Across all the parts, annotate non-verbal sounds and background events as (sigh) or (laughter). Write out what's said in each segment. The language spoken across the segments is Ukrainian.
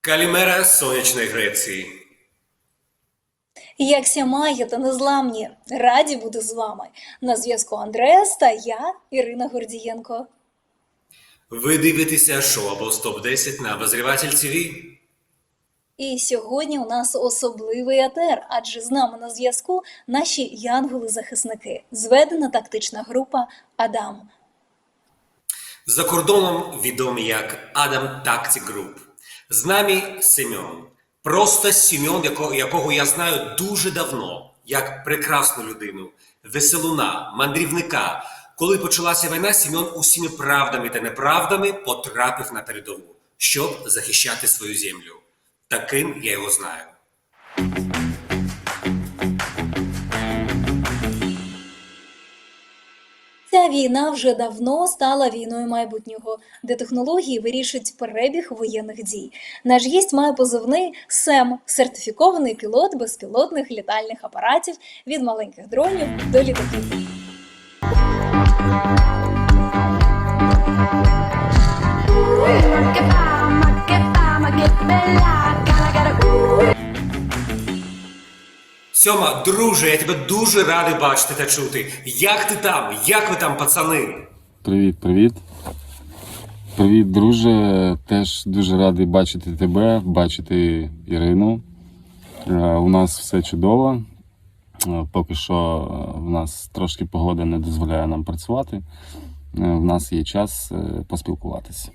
Калімера сонячної Греції. Якся маєте незламні, раді бути з вами. На зв'язку Андреас та я, Ірина Гордієнко. Ви дивитеся шоу або стоп 10 на Обозріватель ТВ. І сьогодні у нас особливий етер, адже з нами на зв'язку наші янголи-захисники, зведена тактична група Адам. За кордоном відомі як Адам Tactic Group. З нами Семен. Просто Семен, якого я знаю дуже давно, як прекрасну людину, веселуна, мандрівника. Коли почалася війна, Семен усіми правдами та неправдами потрапив на передову, щоб захищати свою землю. Таким я його знаю. Ця війна вже давно стала війною майбутнього, де технології вирішують перебіг воєнних дій. Наш гість має позивний СЕМ сертифікований пілот безпілотних літальних апаратів від маленьких дронів до літаків. Bella, Сьома, друже, я тебе дуже радий бачити та чути. Як ти там? Як ви там, пацани? Привіт, привіт. Привіт, друже. Теж дуже радий бачити тебе, бачити Ірину. Е, У нас все чудово. Е, Поки що е, в нас трошки погода не дозволяє нам працювати. Е, В нас є час поспілкуватися.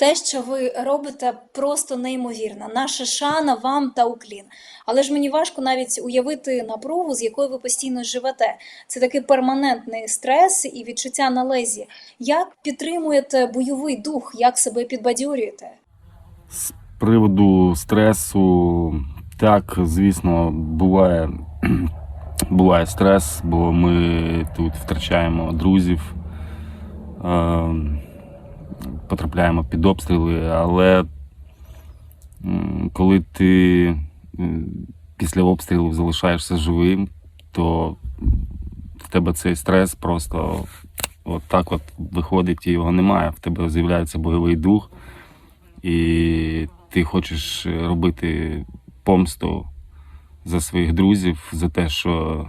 Те, що ви робите, просто неймовірно. Наша шана вам та уклін. Але ж мені важко навіть уявити напругу, з якою ви постійно живете. Це такий перманентний стрес і відчуття налезі. Як підтримуєте бойовий дух, як себе підбадьорюєте? З приводу стресу, так, звісно, буває, (clears throat) буває стрес, бо ми тут втрачаємо друзів, е, потрапляємо під обстріли, але коли ти після обстрілів залишаєшся живим, то в тебе цей стрес просто от так от виходить і його немає. В тебе з'являється бойовий дух і ти хочеш робити помсту за своїх друзів, за те, що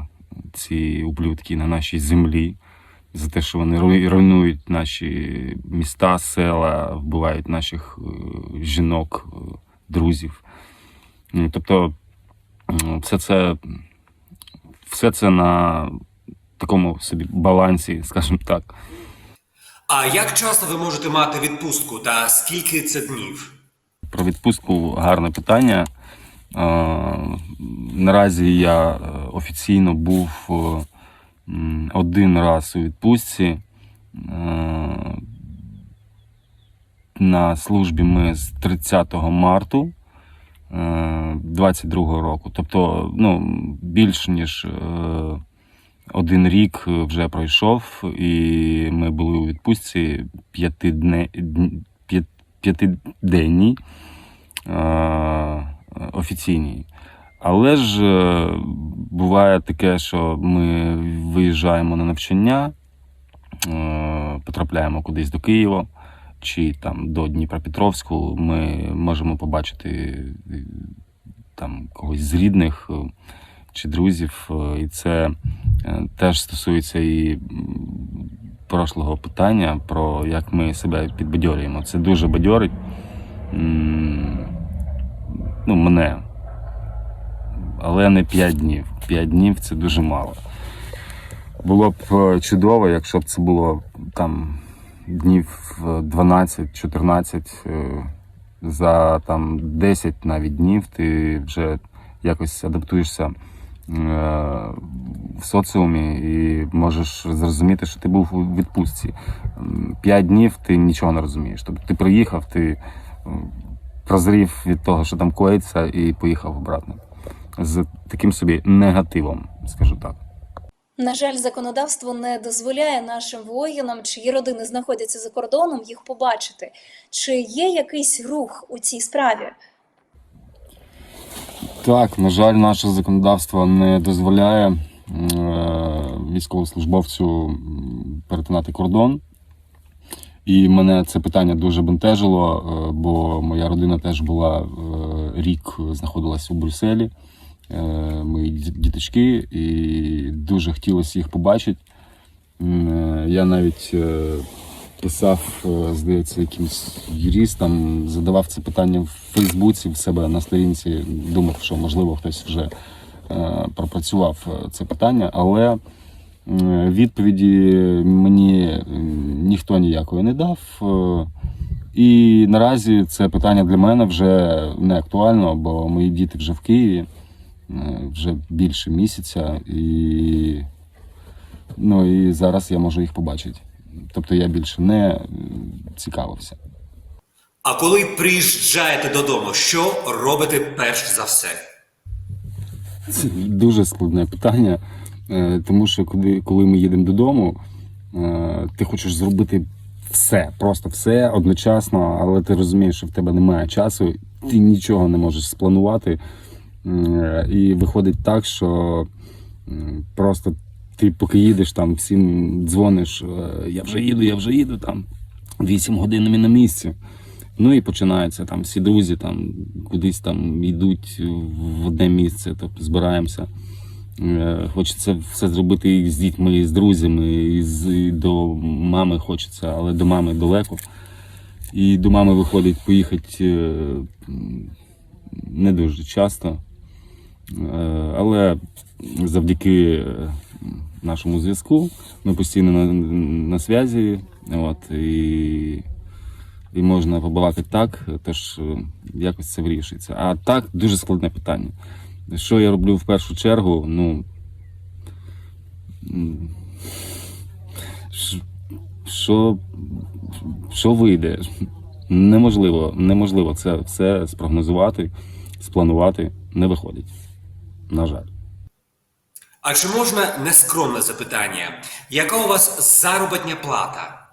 ці ублюдки на нашій землі, за те, що вони руйнують наші міста, села, вбивають наших е, жінок, е, друзів. Ну, Тобто, все це, все це на такому собі балансі, (laughs) скажімо так. А як часто ви можете мати відпустку та скільки це днів? Про відпустку гарне питання. Е, Наразі я офіційно був один раз у відпустці. Е, На службі ми з 30 марту 22 року. Тобто, ну, більш ніж е, один рік вже пройшов, і ми були у відпустці п'ятиденній е, офіційній. Але ж е, буває таке, що ми виїжджаємо на навчання, е, потрапляємо кудись до Києва чи там до Дніпропетровську. Ми можемо побачити е, там когось з рідних чи друзів. І це теж стосується і прошлого питання про як ми себе підбадьорюємо. Це дуже бадьорить. Ну, мене. Але не 5 днів. 5 днів це дуже мало. Було б е, чудово, якщо б це було там днів е, 12-14. е, За там 10 навіть днів ти вже якось адаптуєшся е, в соціумі і можеш зрозуміти, що ти був у відпустці. М, П'ять днів ти нічого не розумієш. Тобто ти приїхав, ти прозрів від того, що там коїться, і поїхав обратно. З таким собі негативом, скажу так. На жаль, законодавство не дозволяє нашим воїнам, чиї родини знаходяться за кордоном, їх побачити. Чи є якийсь рух у цій справі? Так, на жаль, наше законодавство не дозволяє е, військовослужбовцю перетинати кордон. І мене це питання дуже бентежило, е, бо моя родина теж була е, рік знаходилася у Брюсселі. Е, Мої діточки, і дуже хотілося їх побачити. Е, Я навіть е, писав, здається, якимось юристам, задавав це питання в Фейсбуці в себе на сторінці. Думав, що можливо хтось вже пропрацював це питання, але відповіді мені ніхто ніякої не дав. І наразі це питання для мене вже не актуально, бо мої діти вже в Києві вже більше місяця, і, ну, і зараз я можу їх побачити. Тобто я більше не е, цікавився. А коли приїжджаєте додому, що робите перш за все? Це дуже складне питання, е, тому що коли, коли ми їдемо додому, е, ти хочеш зробити все, просто все одночасно, але ти розумієш, що в тебе немає часу, ти нічого не можеш спланувати. Е, І виходить так, що просто ти поки їдеш там, всім дзвониш, е, я вже їду, я вже їду там 8 годин на місці. Ну і починається там всі друзі там кудись там йдуть в одне місце, тобто збираємося. Е, Хочеться все зробити і з дітьми, і з друзями, і, з, і до мами хочеться, але до мами далеко. І до мами виходить поїхати не дуже часто. Е, Але завдяки е, нашому зв'язку ми постійно на, на зв'язі. От, і і можна побалакати так, тож е, якось це вирішується. А так дуже складне питання. Що я роблю в першу чергу? Ну. Що, що вийде? Неможливо, неможливо це все спрогнозувати, спланувати не виходить. На жаль. А чи можна нескромне запитання? Яка у вас заробітня плата?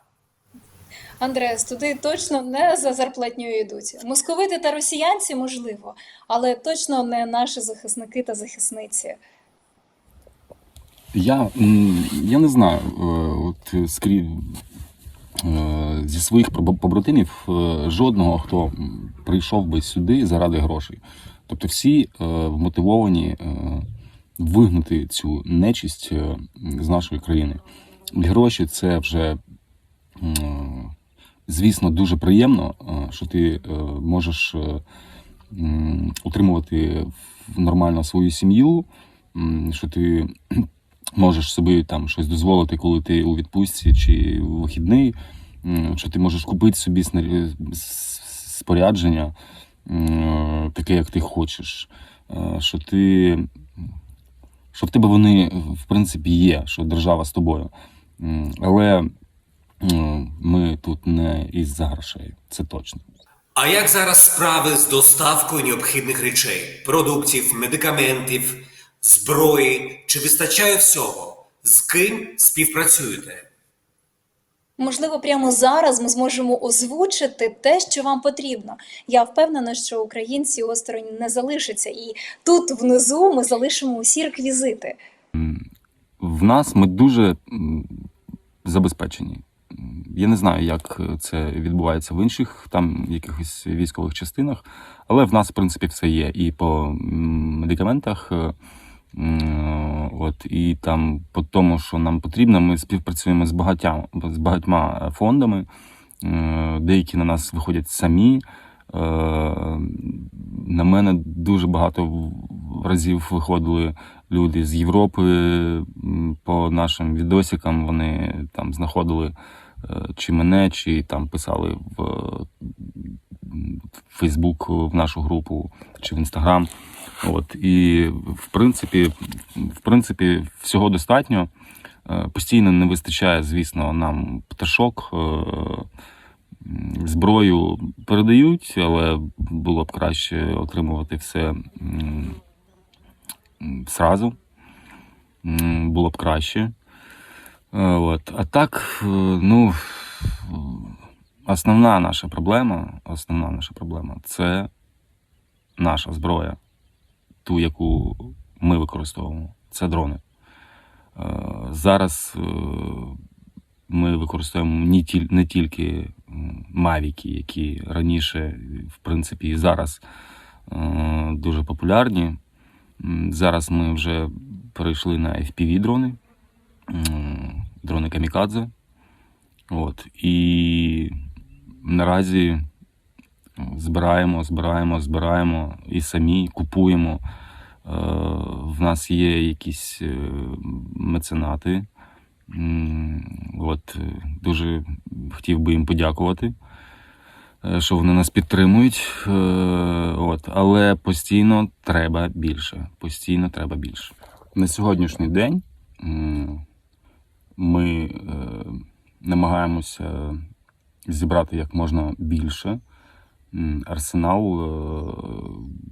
Андреас, туди точно не за зарплатнею йдуть. Московити та росіянці можливо, але точно не наші захисники та захисниці. Я, я не знаю, е, от скрі... е, зі своїх побратимів е, жодного, хто прийшов би сюди заради грошей. Тобто всі е, вмотивовані е, вигнати цю нечисть е, з нашої країни. Гроші це вже, звісно, дуже приємно, що ти можеш утримувати нормально свою сім'ю, що ти (clears throat) можеш собі там щось дозволити, коли ти у відпустці чи вихідний, що ти можеш купити собі спорядження, таке, як ти хочеш, е, що ти. Що в тебе вони, в принципі, є, що держава з тобою. Але ми тут не із-за грошей, це точно. А як зараз справи з доставкою необхідних речей, продуктів, медикаментів, зброї? Чи вистачає всього? З ким співпрацюєте? Можливо, прямо зараз ми зможемо озвучити те, що вам потрібно. Я впевнена, що українці осторонь не залишаться, і тут внизу ми залишимо усі реквізити. В нас ми дуже забезпечені. Я не знаю, як це відбувається в інших там якихось військових частинах, але в нас, в принципі, все є. І по медикаментах, е, от, і там по тому, що нам потрібно, ми співпрацюємо з багатьма, з багатьма фондами. Е, Деякі на нас виходять самі. Е, На мене дуже багато разів виходили люди з Європи по нашим відосикам. Вони там знаходили е, чи мене, чи там писали в Фейсбук в нашу групу чи в Інстаграм. От і в принципі, в принципі, всього достатньо. Е, Постійно не вистачає, звісно, нам пташок. е, Зброю передають, але було б краще отримувати все зразу. Було б краще. Е, От. А так, ну, основна наша проблема, основна наша проблема це наша зброя. Ту, яку ми використовуємо. Це дрони. Е, Зараз е, ми використовуємо не, тільки мавіки, які раніше, в принципі, і зараз е, дуже популярні. Зараз ми вже перейшли на FPV-дрони, дрони Камікадзе. От. І наразі збираємо, збираємо, збираємо і самі купуємо. Е, В нас є якісь е, меценати. От, е, дуже хотів би їм подякувати, що вони нас підтримують. От, але постійно треба більше. Постійно треба більше. На сьогоднішній день ми намагаємося зібрати як можна більше арсенал е,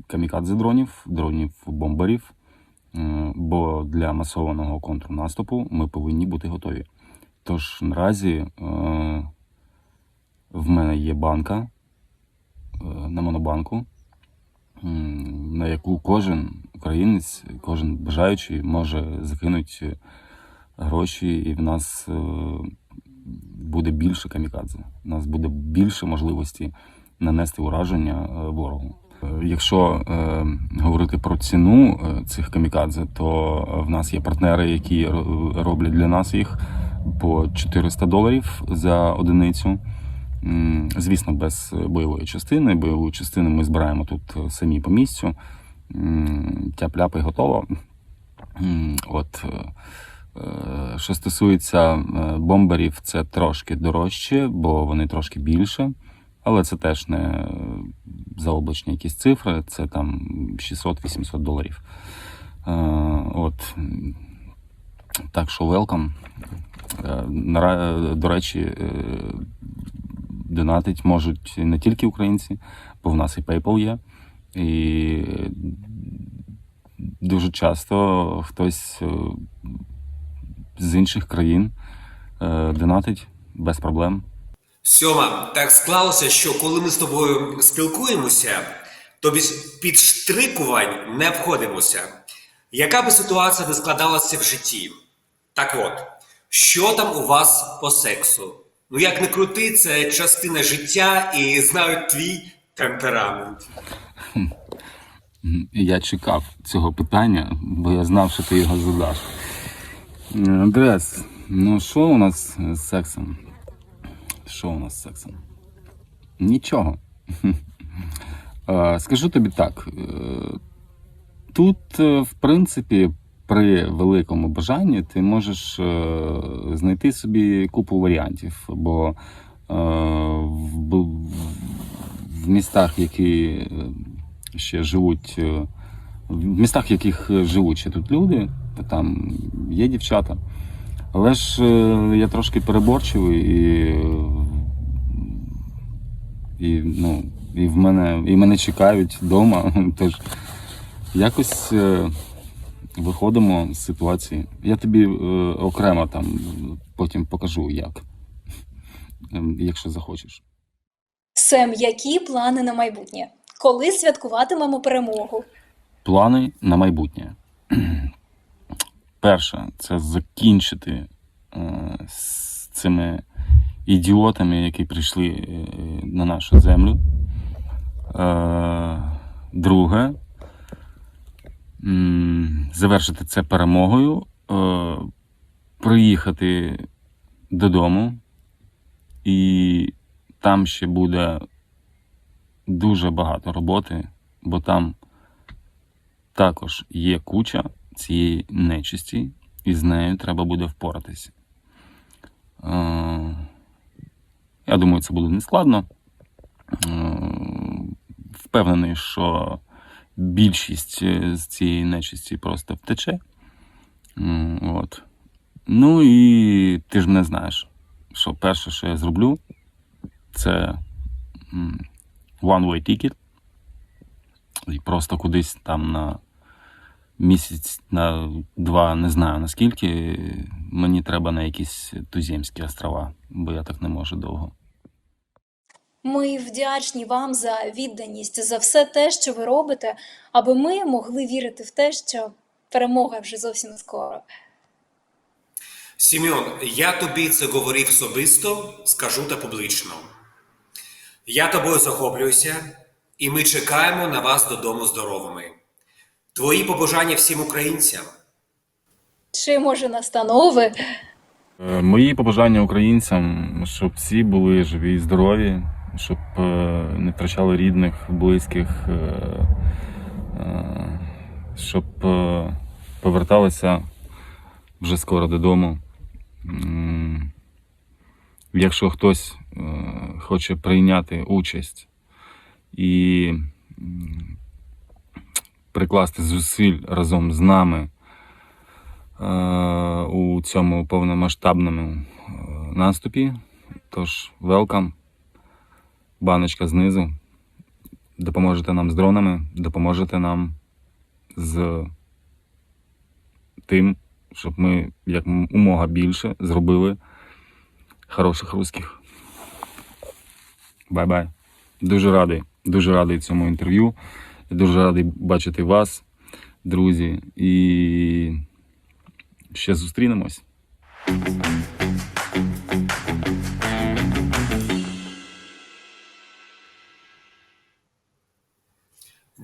камікадзе дронів, дронів бомберів. Е, Бо для масованого контрнаступу ми повинні бути готові. Тож наразі е, в мене є банка на монобанку, на яку кожен українець, кожен бажаючий може закинути гроші, і в нас буде більше камікадзе. У нас буде більше можливості нанести ураження е, ворогу. Е, Якщо е, говорити про ціну е, цих камікадзе, то в нас є партнери, які роблять для нас їх по 400 доларів за одиницю. Звісно, без бойової частини. Бойову частину ми збираємо тут самі по місцю. М, Тяп-ляп і готово. От. Що стосується бомберів, це трошки дорожче, бо вони трошки більше. Але це теж не заоблачні якісь цифри, це там 600-800 доларів. Е, От. Так що welcome. Е, До речі, е, донатить можуть не тільки українці, бо в нас і PayPal є. І дуже часто хтось з інших країн донатить без проблем. Сьома, так склалося, що коли ми з тобою спілкуємося, то без підштрикувань не обходимося. Яка би ситуація не складалася в житті? Так от, що там у вас по сексу? Ну як не крути, це частина життя і знаю твій темперамент. Я чекав цього питання, бо я знав, що ти його задаш. Е, Андрес, ну що у нас з сексом? Що у нас з сексом? Нічого. (laughs) Е, Скажу тобі так. е, Тут, е, в принципі, при великому бажанні ти можеш знайти собі купу варіантів, бо в, містах, які ще живуть, в містах, в яких живуть ще тут люди, там є дівчата. Але ж я трошки переборчивий і, і, ну, і в мене і мене чекають вдома. (laughs) Тож якось е, виходимо з ситуації. Я тобі е, окремо там потім покажу, як, Ем, якщо захочеш. Сем, які плани на майбутнє? Коли святкуватимемо перемогу? Плани на майбутнє. (clears throat) Перше, це закінчити е, з цими ідіотами, які прийшли е, на нашу землю. Е, друге, завершити це перемогою, е, приїхати додому, і там ще буде дуже багато роботи, бо там також є куча цієї нечисті, і з нею треба буде впоратися. Я думаю, це буде нескладно. Е, Впевнений, що більшість е, з цієї нечисті просто втече. От. Ну і ти ж мене знаєш, що перше, що я зроблю, це one-way ticket. І просто кудись там на місяць, на два, не знаю наскільки, мені треба на якісь туземські острова, бо я так не можу довго. Ми вдячні вам за відданість, за все те, що ви робите, аби ми могли вірити в те, що перемога вже зовсім скоро. Сім'он, я тобі це говорив особисто, скажу та публічно. Я тобою захоплююся, і ми чекаємо на вас додому здоровими. Твої побажання всім українцям. Чи може настанови? Е, Мої побажання українцям, щоб всі були живі і здорові, щоб е, не втрачали рідних, близьких, е, е, щоб поверталися вже скоро додому. Якщо хтось хоче прийняти участь і прикласти зусиль разом з нами у цьому повномасштабному наступі. Тож, welcome. Баночка знизу. Допоможете нам з дронами, допоможете нам з тим, щоб ми як умога більше зробили хороших русських. Бай-бай. Дуже радий, дуже радий цьому інтерв'ю. Дуже радий бачити вас, друзі. І ще зустрінемось.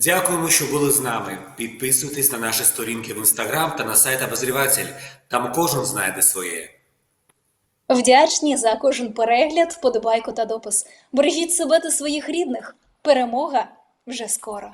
Дякуємо, що були з нами. Підписуйтесь на наші сторінки в інстаграм та на сайт Обозріватель. Там кожен знайде своє. Вдячні за кожен перегляд, вподобайку та допис. Бережіть себе та своїх рідних. Перемога вже скоро.